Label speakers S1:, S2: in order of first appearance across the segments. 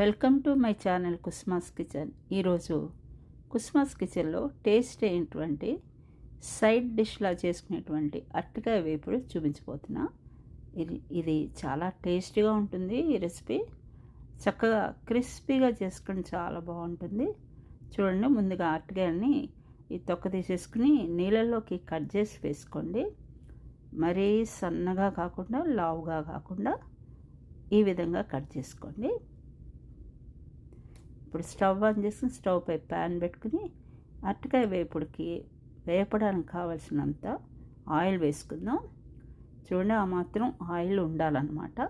S1: Welcome to my channel Kusma's kitchen. ఈరోజు కుస్మాస్ కిచెన్లో taste అయినటువంటి సైడ్ డిష్లా చేసుకునేటువంటి అట్టకాయ వేపుడు చూపించబోతున్నా. ఇది ఇది చాలా టేస్టీగా ఉంటుంది ఈ రెసిపీ. చక్కగా క్రిస్పీగా చేసుకుని చాలా బాగుంటుంది. చూడండి ముందుగా అట్టకాయని ఈ తొక్క తీసేసుకుని నీళ్ళల్లోకి కట్ చేసి వేసుకోండి. మరీ సన్నగా కాకుండా లావుగా కాకుండా ఈ విధంగా కట్ చేసుకోండి. ఇప్పుడు స్టవ్ ఆన్ చేసుకుని స్టవ్ పై ప్యాన్ పెట్టుకుని అరటికాయ వేపుడికి వేపడానికి కావలసినంత ఆయిల్ వేసుకుందాం. చూడండి ఆ మాత్రం ఆయిల్ ఉండాలన్నమాట.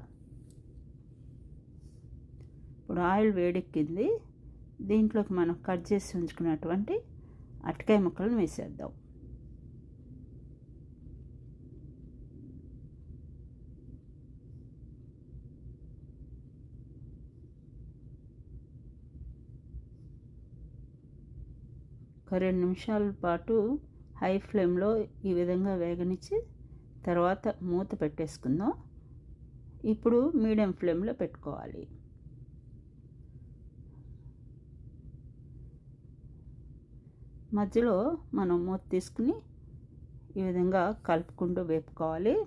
S1: ఇప్పుడు ఆయిల్ వేడెక్కింది. దీంట్లోకి మనం కట్ చేసి ఉంచుకున్నటువంటి అరటికాయ ముక్కలను వేసేద్దాం. ఒక రెండు నిమిషాల పాటు హై ఫ్లేమ్లో ఈ విధంగా వేగనిచ్చి తర్వాత మూత పెట్టేసుకుందాం. ఇప్పుడు మీడియం ఫ్లేమ్లో పెట్టుకోవాలి. మధ్యలో మనం మూత తీసుకుని ఈ విధంగా కలుపుకుంటూ వేపుకోవాలి.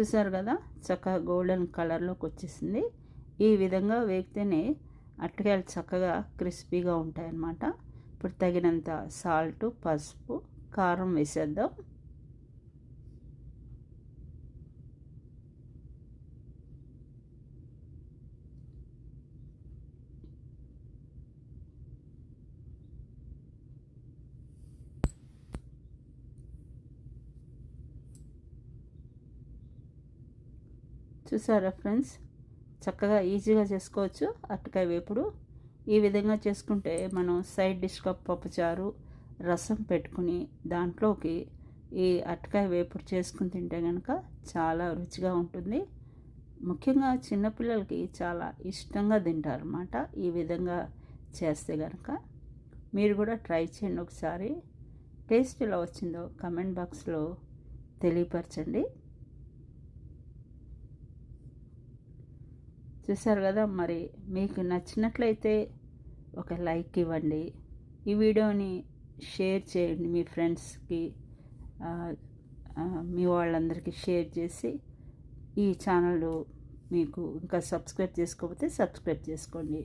S1: చూసారు కదా? చక్కగా గోల్డెన్ కలర్లోకి వచ్చేసింది. ఈ విధంగా వేగితేనే అరటికాయలు చక్కగా క్రిస్పీగా ఉంటాయన్నమాట. ఇప్పుడు తగినంత సాల్ట్ పసుపు కారం వేసేద్దాం. చూసారా ఫ్రెండ్స్? చక్కగా ఈజీగా చేసుకోవచ్చు. అరటికాయ వేపుడు ఈ విధంగా చేసుకుంటే మనం సైడ్ డిష్గా పప్పుచారు రసం పెట్టుకుని దాంట్లోకి ఈ అరటికాయ వేపుడు చేసుకుని తింటే కనుక చాలా రుచిగా ఉంటుంది. ముఖ్యంగా చిన్నపిల్లలకి చాలా ఇష్టంగా తింటారు అన్నమాట ఈ విధంగా చేస్తే కనుక మీరు కూడా ట్రై చేయండి ఒకసారి. టేస్ట్ ఎలా వచ్చిందో కమెంట్ బాక్స్లో తెలియపరచండి. చూసారు కదా మరి మీకు నచ్చినట్లయితే ఒక లైక్ ఇవ్వండి. ఈ వీడియోని షేర్ చేయండి మీ ఫ్రెండ్స్కి మీ వాళ్ళందరికీ షేర్ చేసి ఈ ఛానల్ మీకు ఇంకా సబ్స్క్రైబ్ చేసుకోకపోతే సబ్స్క్రైబ్ చేసుకోండి.